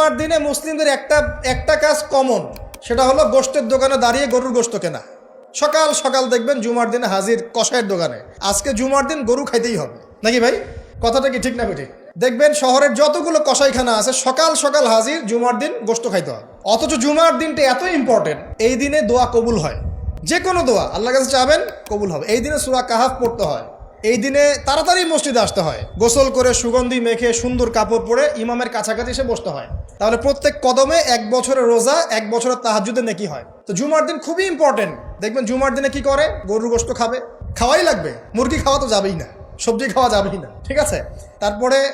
জুমার দিনে মুসলিমদের একটা একটা কাজ কমন সেটা হলো গোষ্ঠের দোকানে দাঁড়িয়ে গরুর গোশত কেনা। সকাল সকাল দেখবেন জুমার দিনে হাজির কষায়ের দোকানে। আজকে জুমার দিন গরু খাইতেই হবে। নাকি ভাই? কথাটা কি ঠিক না ঠিক? দেখবেন শহরের যতগুলো কষাইখানা আছে, সকাল সকাল হাজির জুমার দিন গোশত খাইতে হয় অথচ জুমার দিনটা এত ইম্পর্টেন্ট এই দিনে দোয়া কবুল হয়। যে কোনো দোয়া আল্লাহ কাছে চাবেন, কবুল হবে। এই দিনে সুরা কাহাফ পড়তে হয়। এই দিনে তাড়াতাড়ি মসজিদে আসতে হয়। গোসল করে সুগন্ধি মেখে সুন্দর কাপড় পরে ইমামের কাছাকাছি এসে বসতে হয়। তাহলে প্রত্যেক কদমে এক বছরের রোজা, এক বছরের তাহাজুদে নেকি হয়। তো জুমার দিন খুবই ইম্পর্টেন্ট দেখবেন জুমার দিনে কি করে? গরুর গোস্ত খাবে। খাওয়াই লাগবে। মুরগি খাওয়া তো যাবেই না। সবজি খাওয়া যাবেই না। ঠিক আছে? তারপরে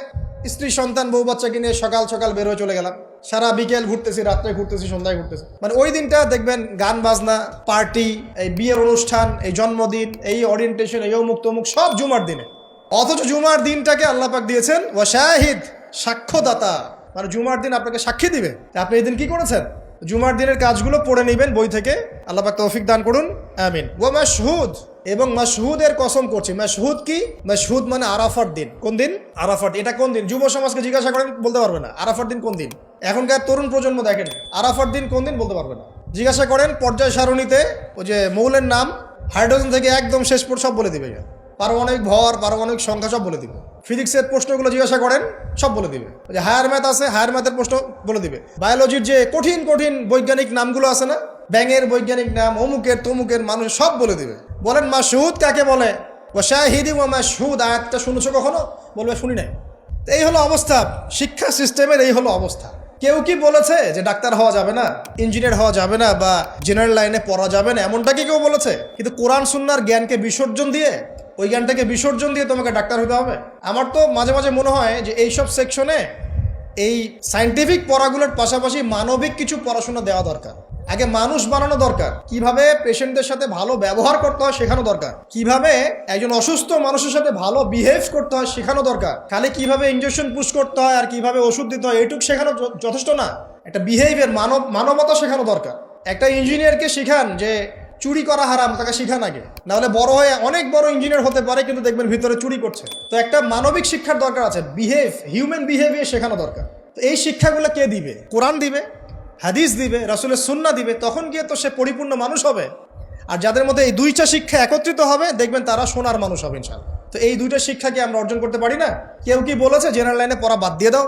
স্ত্রী, সন্তান, বউ, বাচ্চাকে নিয়ে সকাল সকাল বের হয়ে চলে গেলাম। সারা বিকেল ঘুরতেছি, রাত্রে ঘুরতেছি, সন্ধ্যায় ঘুরতেছি। মানে ওই দিনটা দেখবেন গান, বাজনা, পার্টি, এই বিয়ের অনুষ্ঠান, এই জন্মদিন, এই অরিয়েন্টেশন এই অমুক তমুক, সব জুমার দিনে। অথচ জুমার দিনটাকে আল্লাহ পাক দিয়েছেন ও শাহিদ সাক্ষ্যদাতা। মানে জুমার দিন আপনাকে সাক্ষী দিবে। আপনি এই দিন কি করেছেন? জুমার দিনের কাজগুলো পড়ে নেবেন বই থেকে। আল্লাহ পাক তৌফিক দান করুন। আমিন। ও মাসহুদ এবং মাসহুদের কসম করছি। মাসহুদ কি? মাসহুদ মানে আরাফার দিন। কোন দিন? আরাফার। এটা কোন দিন? যুব সমাজকে জিজ্ঞাসা করেন, বলতে পারবে না। আরাফার দিন কোন দিন? এখনকার তরুণ প্রজন্ম দেখেন, আরাফার দিন কোন দিন বলতে পারবে না। জিজ্ঞাসা করেন, পর্যায় সারণীতে ওই যে মৌলের নাম, হাইড্রোজেন থেকে একদম শেষ পর সব বলে দিবে। পারমাণবিক ভর, পারমাণবিক সংখ্যা সব বলে দিবে। ফিজিক্সের প্রশ্নগুলো জিজ্ঞাসা করেন, সব বলে দিবে। যে হায়ার ম্যাথ আছে, হায়ার ম্যাথের প্রশ্ন বলে দিবে। বায়োলজির যে কঠিন কঠিন বৈজ্ঞানিক নামগুলো আছে না, ব্যাঙের বৈজ্ঞানিক নাম, অমুকের, তমুকের মানুষ সব বলে দিবে। বলেন মাসুদ কাকে বলে? ও শাহিদি ও মাসুদ আয়াতটা শুনেছো কখনো? বলবে শুনি নাই। তো এই হলো অবস্থা। শিক্ষা সিস্টেমের এই হলো অবস্থা। কেউ কি বলেছে যে ডাক্তার হওয়া যাবে না, ইঞ্জিনিয়ার হওয়া যাবে না বা জেনারেল লাইনে পড়া যাবে না, এমনটা কি কেউ বলেছে? কিন্তু কোরআন, সুন্নার জ্ঞানকে বিসর্জন দিয়ে, ওই জ্ঞানটাকে বিসর্জন দিয়ে তোমাকে ডাক্তার হতে হবে? আমার তো মাঝে মাঝে মনে হয় যে এইসব সেকশনে এই সায়েন্টিফিক পড়াগুলোর পাশাপাশি মানবিক কিছু পড়াশোনা দেওয়া দরকার। আগে মানুষ বানানো দরকার। কীভাবে পেশেন্টদের সাথে ভালো ব্যবহার করতে হয় শেখানো দরকার। কীভাবে একজন অসুস্থ মানুষের সাথে ভালো বিহেভ করতে হয় শেখানো দরকার। খালি কীভাবে ইঞ্জেকশন পুশ করতে হয় আর কীভাবে ওষুধ দিতে হয় এইটুক শেখানো যথেষ্ট না। একটা বিহেভিয়ার মানব মানবতা শেখানো দরকার। একটা ইঞ্জিনিয়ারকে শেখান যে চুরি করা হারাম, তাকে শেখান আগে। নাহলে বড় হয়ে অনেক বড় ইঞ্জিনিয়ার হতে পারে, কিন্তু দেখবেন ভিতরে চুরি করছে। তো একটা মানবিক শিক্ষার দরকার আছে। বিহেভ হিউম্যান বিহেভিয়ার শেখানো দরকার। তো এই শিক্ষাগুলো কে দিবে? কোরআন দিবে। হাদিস দিবে, রাসুলের সুন্না দিবে, তখন গিয়ে তো সে পরিপূর্ণ মানুষ হবে। আর যাদের মধ্যে এই দুইটা শিক্ষা একত্রিত হবে, দেখবেন তারা সোনার মানুষ হবে ইনশাল্লাহ তো এই দুইটা শিক্ষা কি আমরা অর্জন করতে পারি না? কেউ কি বলেছে, জেনারেল লাইনে পড়া বাদ দিয়ে দাও,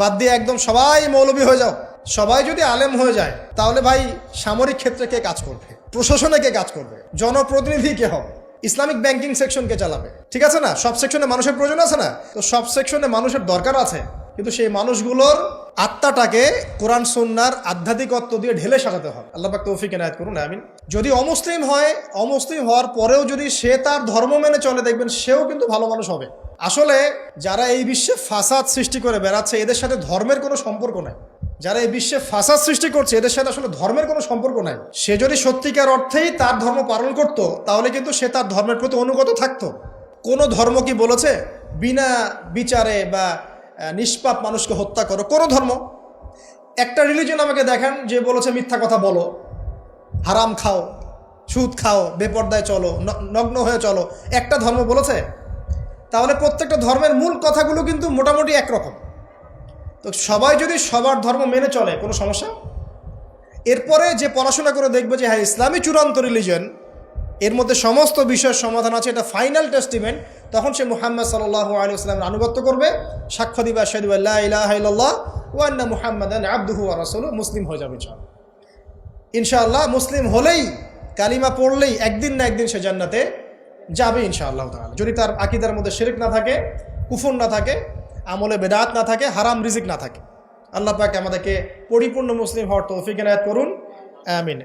বাদ দিয়ে একদম সবাই মৌলবী হয়ে যাও। সবাই যদি আলেম হয়ে যায়, তাহলে ভাই সামরিক ক্ষেত্রে কে কাজ করবে? প্রশাসনে কে কাজ করবে? জনপ্রতিনিধি কে হবে? ইসলামিক ব্যাংকিং সেকশন কে চালাবে? ঠিক আছে না? সব সেকশনে মানুষের প্রয়োজন আছে না? তো সব সেকশনে মানুষের দরকার আছে। কিন্তু সেই মানুষগুলোর আত্মাটাকে কোরআন সন্ন্যার আধ্যাত্মিকত্ব দিয়ে ঢেলে সাজাতে হবে। আল্লাহ পাক তৌফিক এনায়ত করুন, আমিন। যদি অমুসলিম হয়, অমুসলিম হওয়ার পরেও যদি সে তার ধর্ম মেনে চলে, দেখবেন সেও কিন্তু ভালো মানুষ হবে। আসলে যারা এই বিশ্বে ফাসাদ সৃষ্টি করে বেড়াচ্ছে, এদের সাথে ধর্মের কোনো সম্পর্ক নাই। যারা এই বিশ্বে ফাসাদ সৃষ্টি করছে, এদের সাথে আসলে ধর্মের কোনো সম্পর্ক নাই। সে যদি সত্যিকার অর্থেই তার ধর্ম পালন করত, তাহলে কিন্তু সে তার ধর্মের প্রতি অনুগত থাকতো। কোনো ধর্ম কি বলেছে? বিনা বিচারে বা নিষ্পাপ মানুষকে হত্যা করো কোনো ধর্ম। একটা রিলিজন আমাকে দেখান যে বলেছে, মিথ্যা কথা বলো। হারাম খাও, সুদ খাও, বেপর্দায় চলো নগ্ন হয়ে চলো। একটা ধর্ম বলেছে? তাহলে প্রত্যেকটা ধর্মের মূল কথাগুলো কিন্তু মোটামুটি একরকম। তো সবাই যদি সবার ধর্ম মেনে চলে, কোনো সমস্যা? এরপরে যে পড়াশোনা করে দেখবে যে হ্যাঁ ইসলামী চূড়ান্ত রিলিজন এর মধ্যে সমস্ত বিষয়ের সমাধান আছে, এটা ফাইনাল টেস্টিমেন্ট তখন সে মুহাম্মদ সাল্লাহ আলী ইসলামের আনুগত্য করবে, সাক্ষ্য দিবা ইলাহ ওয়ান্না মুহাম্মদ আব্দুহু রাসুল মুসলিম হয়ে যাবে ইনশাআল্লাহ। ইনশাআল্লাহ মুসলিম হলেই, কালিমা পড়লেই একদিন না একদিন সে জান্নাতে যাবে ইনশাআল্লাহ তাআলা। যদি তার আকিদার মধ্যে শিরক না থাকে, কুফর না থাকে, আমলে বেদাত না থাকে, হারাম রিজিক না থাকে। আল্লাহ পাক আমাদেরকে পরিপূর্ণ মুসলিম হওয়ার তৌফিক এনায়েত করুন। আমিন।